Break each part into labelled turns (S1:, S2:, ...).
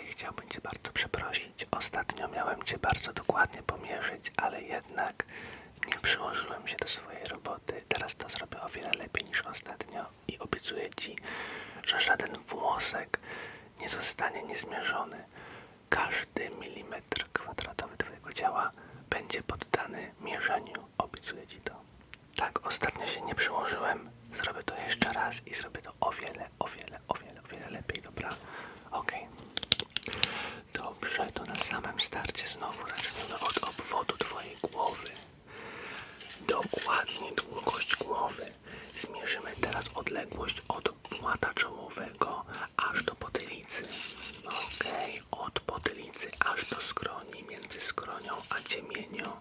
S1: Słuchaj, chciałbym Cię bardzo przeprosić. Ostatnio miałem Cię bardzo dokładnie pomierzyć, ale jednak nie przyłożyłem się do swojej roboty. Teraz to zrobię o wiele lepiej niż ostatnio i obiecuję Ci, że żaden włosek nie zostanie niezmierzony. Każdy milimetr kwadratowy Twojego ciała będzie poddany mierzeniu. Obiecuję Ci to. Tak, ostatnio się nie przyłożyłem. Zrobię to jeszcze raz i zrobię to o wiele, o wiele, o wiele lepiej, dobra? Okej. Dobrze, to na samym starcie znowu zaczniemy od obwodu Twojej głowy. Dokładnie długość głowy. Zmierzymy teraz odległość od płata czołowego aż do potylicy. Okej, od potylicy aż do skroni, między skronią a ciemienią,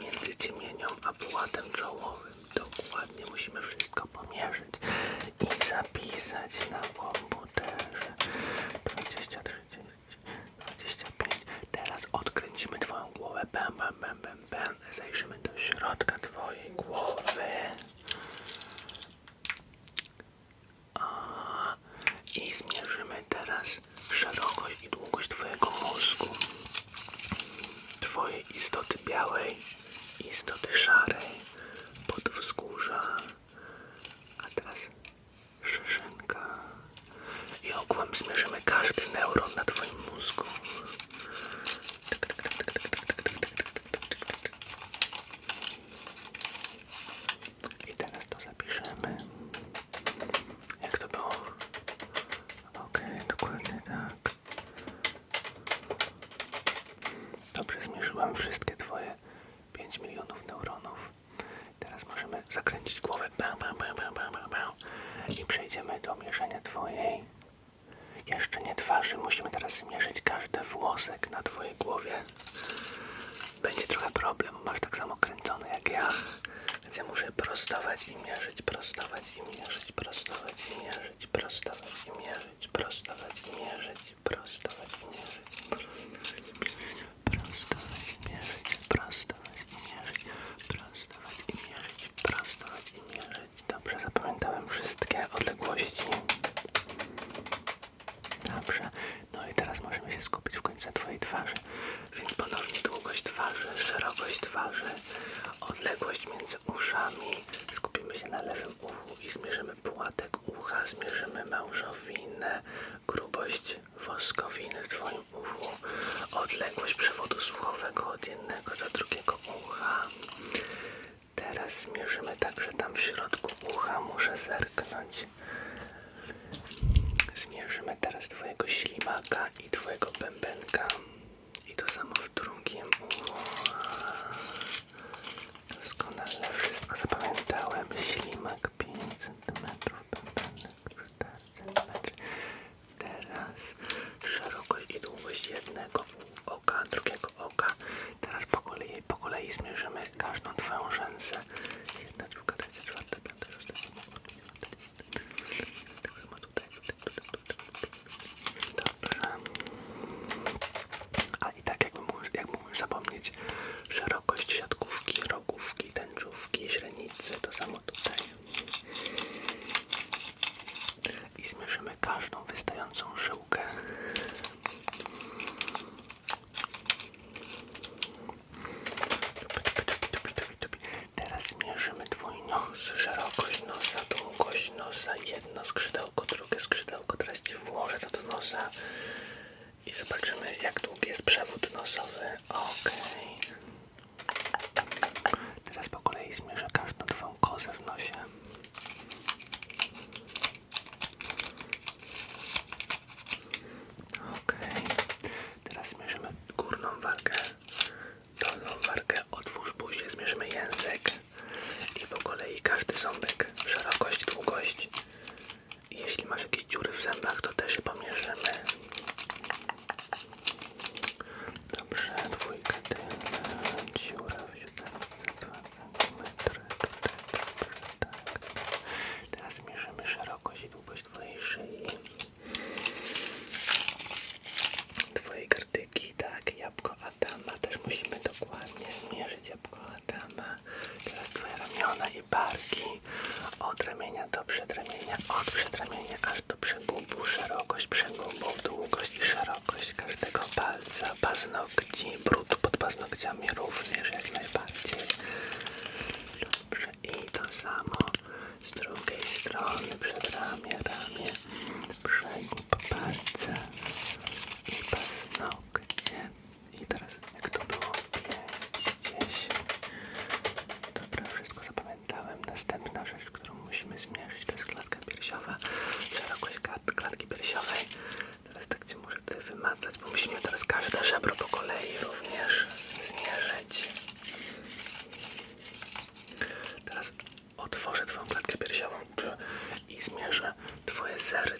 S1: między ciemienią a płatem czołowym. Dokładnie musimy wszystko pomierzyć i zapisać na komputerze. 20, 30, 25. Teraz odkręcimy Twoją głowę. Bam, bam, bam, bam, bam. Zajrzymy do środka 거의. 9 Zmierzyłem wszystkie Twoje 5 milionów neuronów. Teraz możemy zakręcić głowę bam, bam, bam, bam, bam, bam, i przejdziemy do mierzenia Twojej jeszcze nie twarzy. Musimy teraz zmierzyć każdy włosek na Twojej głowie. Będzie trochę problem, masz tak samo kręcone jak ja. Więc ja muszę prostować i mierzyć, prostować i mierzyć, prostować i mierzyć, prostować i mierzyć, prostować i mierzyć, prostować i mierzyć. Prostować i mierzyć, prostować i mierzyć, prostować i mierzyć, prostować i mierzyć. Dobrze, zapamiętałem wszystkie odległości. Dobrze, no i teraz możemy się skupić w końcu na Twojej twarzy. Więc ponownie długość twarzy, szerokość twarzy, odległość między uszami. Skupimy się na lewym uchu i zmierzymy płatek ucha, zmierzymy małżowinę, grubość woskowiny w Twoim uchu, odległość przewodu słuchowego od jednego do drugiego ucha. Teraz zmierzymy także tam w środku ucha, muszę zerknąć. Zmierzymy teraz Twojego ślimaka i Twojego bębenka. I to samo w drugim uchu. Doskonale wszystko zapamiętałem. Ślimak 5 cm, bębenek 4 cm. Teraz szerokość i długość jednego oka, drugiego oka. Teraz po kolei, po kolei zmierzymy każdą Twoją rzęsę. Jedna, druga, trzecia, czwarta, piąta, szósta, siódma, ósma, dziewiąta, dziesiąta. Tak samo tutaj, tutaj, tutaj, tutaj. Dobrze. A i tak jakbym mógł, jak mógłbym zapomnieć szerokość siatkówki, rogówki, tęczówki, źrenicy, to samo tutaj. Zmierzymy każdą wystającą żyłkę. Teraz zmierzymy Twój nos, szerokość nosa, długość nosa, jedno skrzydełko, drugie skrzydełko. Teraz Ci włożę to do nosa i zobaczymy jak długi jest przewód nosowy. Okej. Teraz po kolei zmierzę każdą Twoją kozę w nosie. ramiona i barki, od ramienia do przedramienia, od przedramienia aż do przegubu, szerokość przegubów, długość i szerokość każdego palca, paznokci, brud pod paznokciami również jak najbardziej. Dobrze, i to samo z drugiej strony, przedramię, ramię, musimy zmierzyć, to jest klatka piersiowa, szerokość klatki piersiowej. Teraz tak Cię muszę tutaj wymacać, bo musimy teraz każde żebro po kolei również zmierzyć. Teraz otworzę Twoją klatkę piersiową i zmierzę Twoje serce.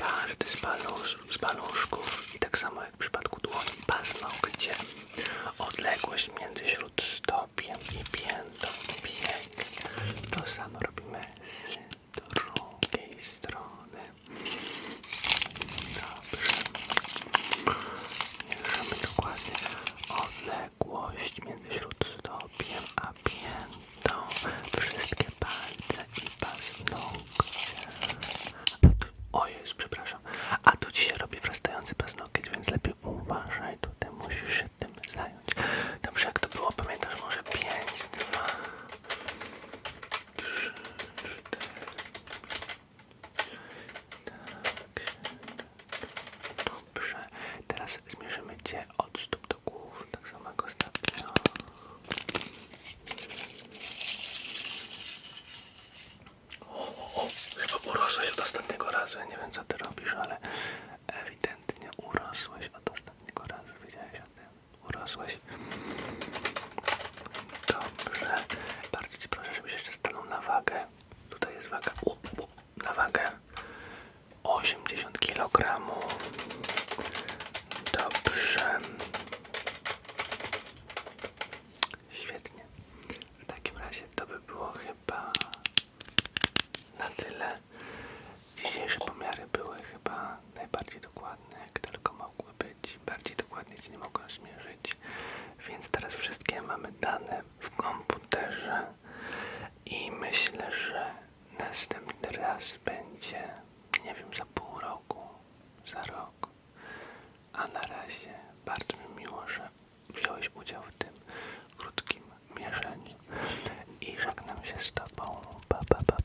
S1: każdy z, palusz, z paluszków i tak samo jak w przypadku dłoni i gdzie odległość między śródstopiem i piętą biegnie. To samo na wagę 80 kg. Dobrze. Świetnie. W takim razie to by było chyba na tyle. Dzisiejsze pomiary były chyba najbardziej dokładne, jak tylko mogły być. Bardziej dokładnie się nie mogłem zmierzyć. Więc teraz wszystkie mamy dane teraz będzie, nie wiem, za pół roku, za rok. A na razie bardzo mi miło, że wziąłeś udział w tym krótkim mierzeniu i żegnam się z Tobą. Pa, pa, pa,